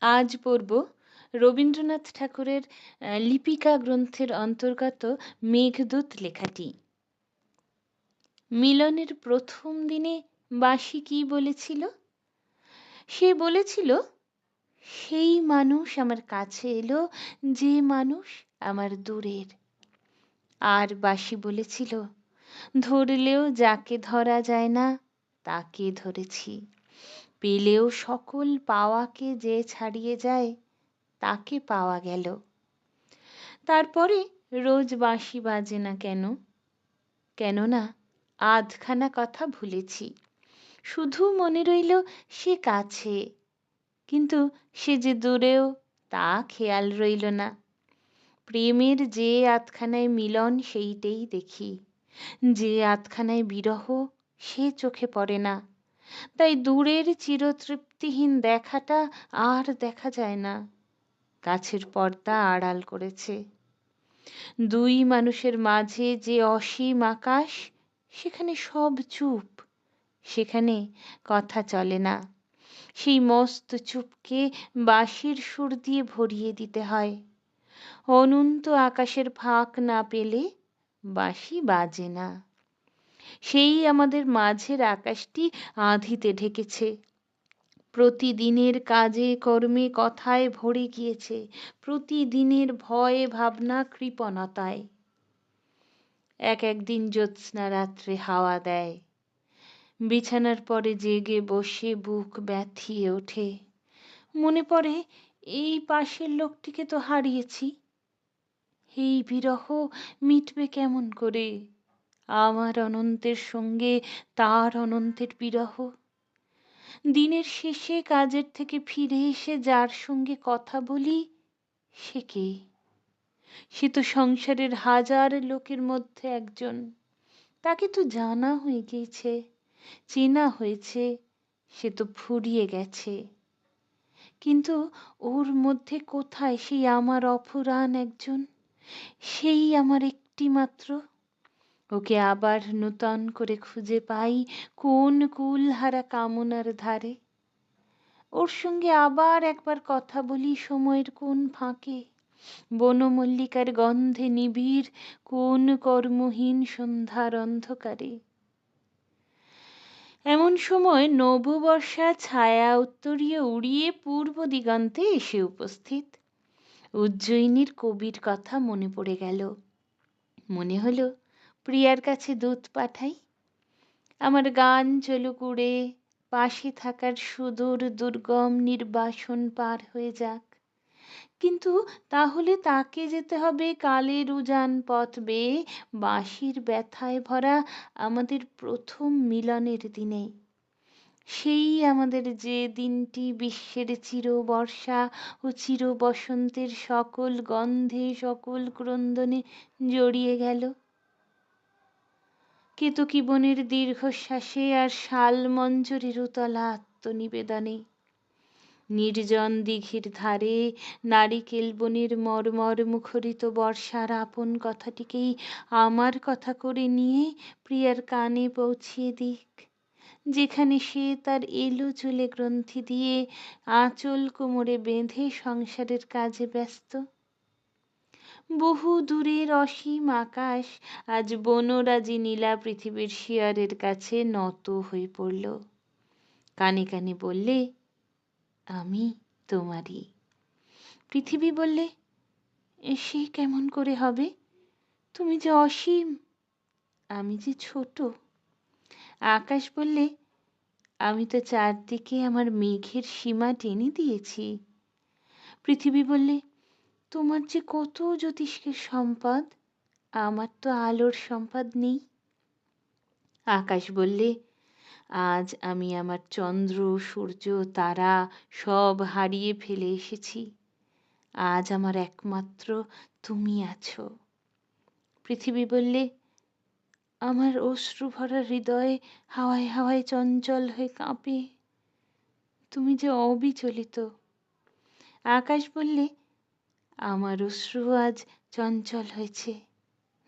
আজ পড়ব রবীন্দ্রনাথ ঠাকুরের লিপিকা গ্রন্থের অন্তর্গত মেঘদূত লেখাটি। মিলনের প্রথম দিনে বাসি কি বলেছিল? সে বলেছিল, সেই মানুষ আমার কাছে এলো, যে মানুষ আমার দূরের। আর বাসি বলেছিল, ধরলেও যাকে ধরা যায় না, তাকে ধরেছি। পেলেও সকল পাওয়াকে যে ছাড়িয়ে যায়, তাকে পাওয়া গেল। তারপরে রোজ বাঁশি বাজে না কেন? কেননা আধখানা কথা ভুলেছি। শুধু মনে রইল সে কাছে, কিন্তু সে যে দূরেও, তা খেয়াল রইল না। প্রেমের যে আধখানায় মিলন, সেইটেই দেখি। যে আধখানায় বিরহ, সে চোখে পড়ে না। তাই দূরের চিরতৃপ্তিহীন দেখাটা আর দেখা যায় না। গাছের পর্দা আড়াল করেছে। দুই মানুষের মাঝে যে অসীম আকাশ, সেখানে সব চুপ। সেখানে কথা চলে না। সেই মস্ত চুপকে বাঁশির সুর দিয়ে ভরিয়ে দিতে হয়। অনন্ত আকাশের ফাঁক না পেলে বাঁশি বাজে না। সেই আমাদের মাঝের আকাশটি আঁধিতে ঢেকেছে। প্রতিদিনের কাজে কর্মে কথায় ভরে গিয়েছে। প্রতিদিনের ভয়ে ভাবনা কৃপণতায়। এক একদিন জ্যোৎস্না রাত্রে হাওয়া দেয়। বিছানার পরে জেগে বসে বুক ব্যথিয়ে ওঠে। মনে পড়ে, এই পাশের লোকটিকে তো হারিয়েছি। এই বিরহ মিটবে কেমন করে? আমার অনন্তের সঙ্গে তার অনন্তের বিরহ। দিনের শেষে কাজের থেকে ফিরে এসে যার সঙ্গে কথা বলি, সে কে? সে তো সংসারের হাজার লোকের মধ্যে একজন। তাকে তো জানা হয়ে গিয়েছে, চেনা হয়েছে, সে তো ফুরিয়ে গেছে। কিন্তু ওর মধ্যে কোথায় সেই আমার অফুরান একজন? সেই আমার একটি মাত্র ওকে আবার নূতন করে খুঁজে পাই কোন কুলহারা কামনার ধারে। ওর সঙ্গে আবার একবার কথা বলি সময়ের কোন ফাঁকে। বনমল্লিকার গন্ধে নিবিড় কোন কর্মহীন সন্ধ্যার অন্ধকারে। এমন সময় নববর্ষা ছায়া উত্তরীয় উড়িয়ে পূর্ব দিগন্তে এসে উপস্থিত। উজ্জয়িনীর কবির কথা মনে পড়ে গেল। মনে হলো প্রিয়ার কাছে দুধ পাঠাই। আমার গান চলুক উড়ে পাশে থাকার সুদূর দুর্গম নির্বাসন পার হয়ে যাক। কিন্তু তাহলে তাকে যেতে হবে কালের উজান পথ বেয়ে বাঁশির ব্যথায় ভরা আমাদের প্রথম মিলনের দিনে। সেই আমাদের যে দিনটি বিশ্বের চির বর্ষা ও চির বসন্তের সকল গন্ধে সকল ক্রন্দনে জড়িয়ে গেল। কেতকী বনের দীর্ঘশ্বাসে আর শাল মঞ্জরির উতলা আত্মনিবেদনে। নির্জন দিঘির ধারে নারিকেল বনের মর্মর মুখরিত বর্ষার আপন কথাটিকেই আমার কথা করে নিয়ে প্রিয়ার কানে পৌঁছিয়ে দিক, যেখানে সে তার এলো চুলে গ্রন্থি দিয়ে আঁচল কোমরে বেঁধে সংসারের কাজে ব্যস্ত। বহু দূরের অসীম আকাশ আজ বনরাজি নীলা পৃথিবীর শিয়ারের কাছে নত হয়ে পড়ল। কানে কানে বললে, আমি তোমারই। পৃথিবী বললে সে কেমন করে হবে? তুমি যে অসীম, আমি যে ছোট। আকাশ বললে, আমি তো চারদিকে আমার মেঘের সীমা টেনে দিয়েছি। পৃথিবী বললে তোমার যে কত জ্যোতিষ্কের সম্পদ, আমার তো আলোর সম্পদ নেই। আকাশ বললে, আজ আমি আমার চন্দ্র, সূর্য, তারা সব হারিয়ে ফেলে এসেছি। আজ আমার একমাত্র তুমি আছো। পৃথিবী বললে, আমার অশ্রু ভরা হৃদয় হাওয়ায় হাওয়ায় চঞ্চল হয়ে কাঁপে। তুমি যে অবিচলিত। আকাশ বললে আমার অশ্রু আজ চঞ্চল হয়েছে।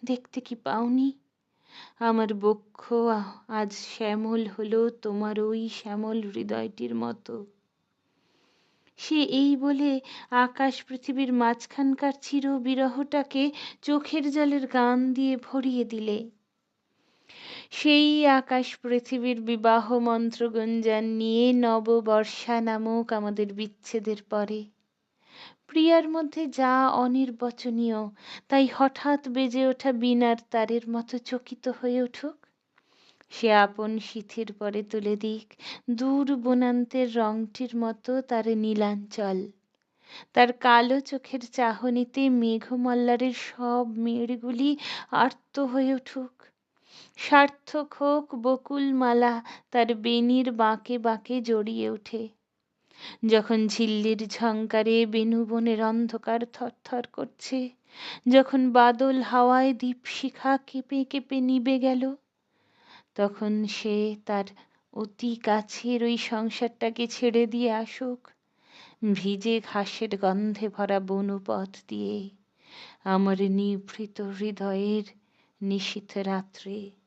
দেখতে কি পাওনি? আমার বক্ষ আজ শ্যামল হলো তোমার ওই শ্যামল হৃদয়টির মতো। সে এই বলে আকাশ পৃথিবীর মাঝখানকার চির বিরহটাকে চোখের জলের গান দিয়ে ভরিয়ে দিলে। সেই আকাশ পৃথিবীর বিবাহ মন্ত্র গুঞ্জন নিয়ে নববর্ষা নামক আমাদের বিচ্ছেদের পরে প্রিয়ার মধ্যে যা অনির্বচনীয়, তাই হঠাৎ বেজে ওঠা বীণার তারের মতো চকিত হয়ে উঠুক। সে আপন সিথির পরে তুলে দিক, দূর বনান্তের রংটির মতো তার নীলাঞ্চল। তার কালো চোখের চাহনিতে মেঘমল্লারের সব মেড়গুলি আর্ত হয়ে উঠুক। সার্থক হোক বকুল মালা তার বেনির বাঁকে বাঁকে জড়িয়ে ওঠে। যখন ঝিল্লির ঝংকারে বেনুবনের অন্ধকার থরথর করছে, যখন বাদল হাওয়ায় দীপশিখা কেঁপে কেঁপে নিবে গেল, তখন সে তার অতি কাছের ওই সংসারটাকে ছেড়ে দিয়ে আসুক, ভিজে ঘাসের গন্ধে ভরা বনপথ দিয়ে, আমার নিভৃত হৃদয়ের নিশীথ রাত্রে।